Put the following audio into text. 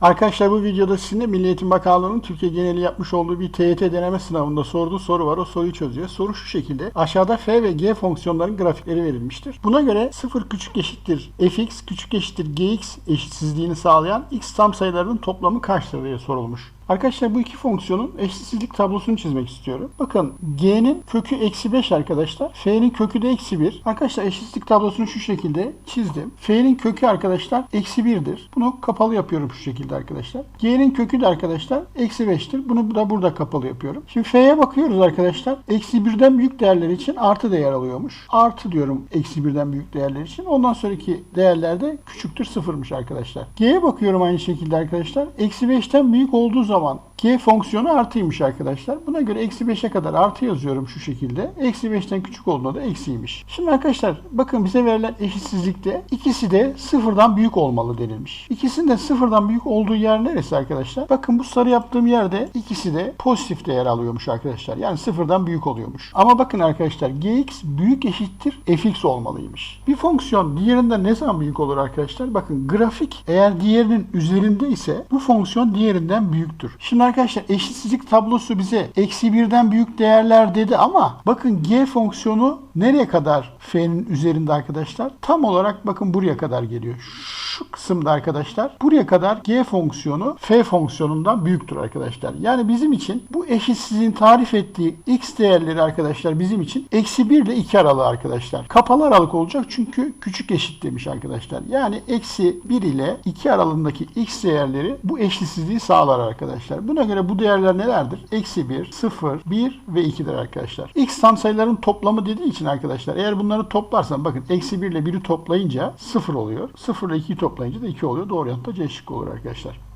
Arkadaşlar bu videoda sizinle Milli Eğitim Bakanlığı'nın Türkiye geneli yapmış olduğu bir TYT deneme sınavında sorduğu soru var. O soruyu çözüyor. Soru şu şekilde. Aşağıda f ve g fonksiyonların grafikleri verilmiştir. Buna göre 0 küçük eşittir fx küçük eşittir gx eşitsizliğini sağlayan x tam sayılarının toplamı kaçtır diye sorulmuş. Arkadaşlar bu iki fonksiyonun eşitsizlik tablosunu çizmek istiyorum. Bakın g'nin kökü eksi 5 arkadaşlar. F'nin kökü de eksi 1. Arkadaşlar eşitsizlik tablosunu şu şekilde çizdim. F'nin kökü arkadaşlar eksi 1'dir. Bunu kapalı yapıyorum şu şekilde arkadaşlar. G'nin kökü de arkadaşlar eksi 5'tir. Bunu da burada kapalı yapıyorum. Şimdi F'ye bakıyoruz arkadaşlar. Eksi 1'den büyük değerler için artı değer alıyormuş. Artı diyorum eksi 1'den büyük değerler için. Ondan sonraki değerler de küçüktür sıfırmış arkadaşlar. G'ye bakıyorum aynı şekilde arkadaşlar. Eksi 5'ten büyük olduğu zaman zaman G fonksiyonu artıymış arkadaşlar. Buna göre eksi 5'e kadar artı yazıyorum şu şekilde. Eksi 5'ten küçük olduğunda da eksiymiş. Şimdi arkadaşlar bakın bize verilen eşitsizlikte ikisi de sıfırdan büyük olmalı denilmiş. İkisinin de sıfırdan büyük olduğu yer neresi arkadaşlar? Bakın bu sarı yaptığım yerde ikisi de pozitif değer alıyormuş arkadaşlar. Yani sıfırdan büyük oluyormuş. Ama bakın arkadaşlar gx büyük eşittir fx olmalıymış. Bir fonksiyon diğerinden ne zaman büyük olur arkadaşlar? Bakın grafik eğer diğerinin üzerinde ise bu fonksiyon diğerinden büyüktür. Şimdi arkadaşlar eşitsizlik tablosu bize eksi birden büyük değerler dedi ama bakın g fonksiyonu nereye kadar f'nin üzerinde arkadaşlar? Tam olarak bakın buraya kadar geliyor. Şu kısımda arkadaşlar buraya kadar g fonksiyonu f fonksiyonundan büyüktür arkadaşlar. Yani bizim için bu eşitsizliğin tarif ettiği x değerleri arkadaşlar bizim için eksi 1 ile 2 aralığı arkadaşlar. Kapalı aralık olacak çünkü küçük eşit demiş arkadaşlar. Yani eksi 1 ile 2 aralığındaki x değerleri bu eşitsizliği sağlar arkadaşlar. Buna göre bu değerler nelerdir? Eksi 1, 0, 1 ve 2'dir arkadaşlar. X tam sayıların toplamı dediği için arkadaşlar eğer bunları toplarsan bakın eksi 1 ile 1'i toplayınca 0 oluyor. 0 ile 2'yi toplayınca da 2 oluyor. Doğru yanıt da C şıkkı olur arkadaşlar.